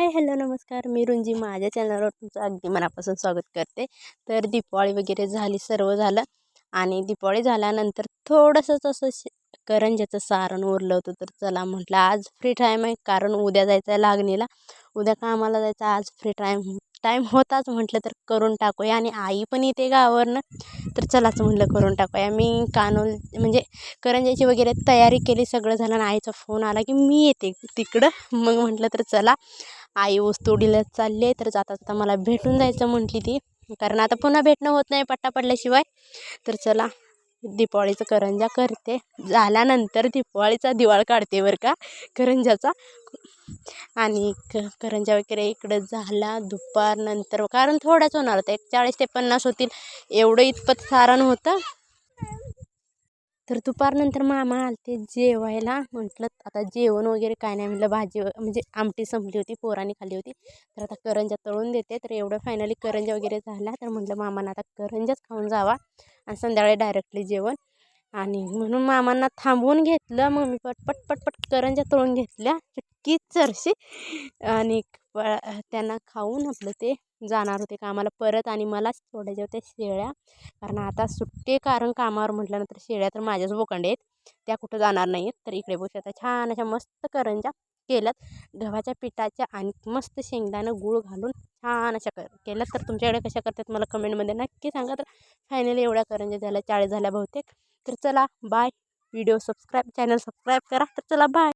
Hi hello नमस्कार. मी रुंजी. माझ्या चॅनलवर तुमचं अगदी मनापासून स्वागत करते. तर दिपावळी वगैरे झाली सर्व झालं. आणि दिपावळी झाल्यानंतर थोडंसंच असं श करंज्याचं सारण उरलं होतं तर चला म्हटलं आज फ्री टाईम आहे कारण उद्या जायचं आहे लागणीला. उद्या कामाला जायचं आज फ्री टाईम टाईम होताच म्हटलं तर करून टाकूया. आणि आई पण येते गावावरनं तर चलाच म्हटलं करून टाकूया. मी कानोल म्हणजे करंजाची वगैरे तयारी केली सगळं झालं आणि आईचा फोन आला की मी येते तिकडं. मग म्हटलं तर चला. आई वस्तूडीला चालली आहे तर जाता जाता मला भेटून जायचं म्हटली ती. कारण आता पुन्हा भेटणं होत नाही पट्टा पडल्याशिवाय. तर चला. दीपावळीचं करंजा करते. झाल्यानंतर दिपावळीचा दिवाळ काढते बरं का करंजाचा. आणि क करंजा वगैरे इकडं झाला दुपारनंतर कारण थोड्याच होणार होता एक चाळीस ते पन्नास होतील. एवढं इतपत सारण होतं. तर दुपारनंतर मामा आलते जेवायला. म्हटलं आता जेवण वगैरे काय नाही म्हटलं भाजी म्हणजे आमटी संपली होती पोरांनी खाल्ली होती. तर आता करंजा तळून देते. तर एवढं फायनली करंजा वगैरे झाला. तर म्हटलं मामानं आता करंजाच खाऊन जावा. आणि संध्याकाळी डायरेक्टली जेवण. आणि म्हणून मामांना थांबवून घेतलं. मग मी पटपट पटपट करंज्या तळून घेतल्या. चटकी चरशी. आणि प- त्यांना खाऊन आपलं ते जाणार होते कामाला परत आणि मलाच सोडायच्या होत्या शेळ्या. कारण आता सुट्टे कारण कामावर म्हटल्यानंतर शेळ्या तर माझ्याच बोकांडे आहेत. त्या कुठं जाणार नाही आहेत तर इकडे बघू आता छान अशा मस्त करंजा केल्यात. गव्हाच्या पिठाच्या आणि मस्त शेंगदाणं गूळ घालून छान अशा कर केल्यात. तर तुमच्याकडे कशा करतात मला कमेंटमध्ये नक्की सांगा. तर फायनली एवढ्या करंजा झाल्या चाळीस झाल्या बहुतेक. तर चला bye. Video subscribe channel subscribe करा. तर चला बाय.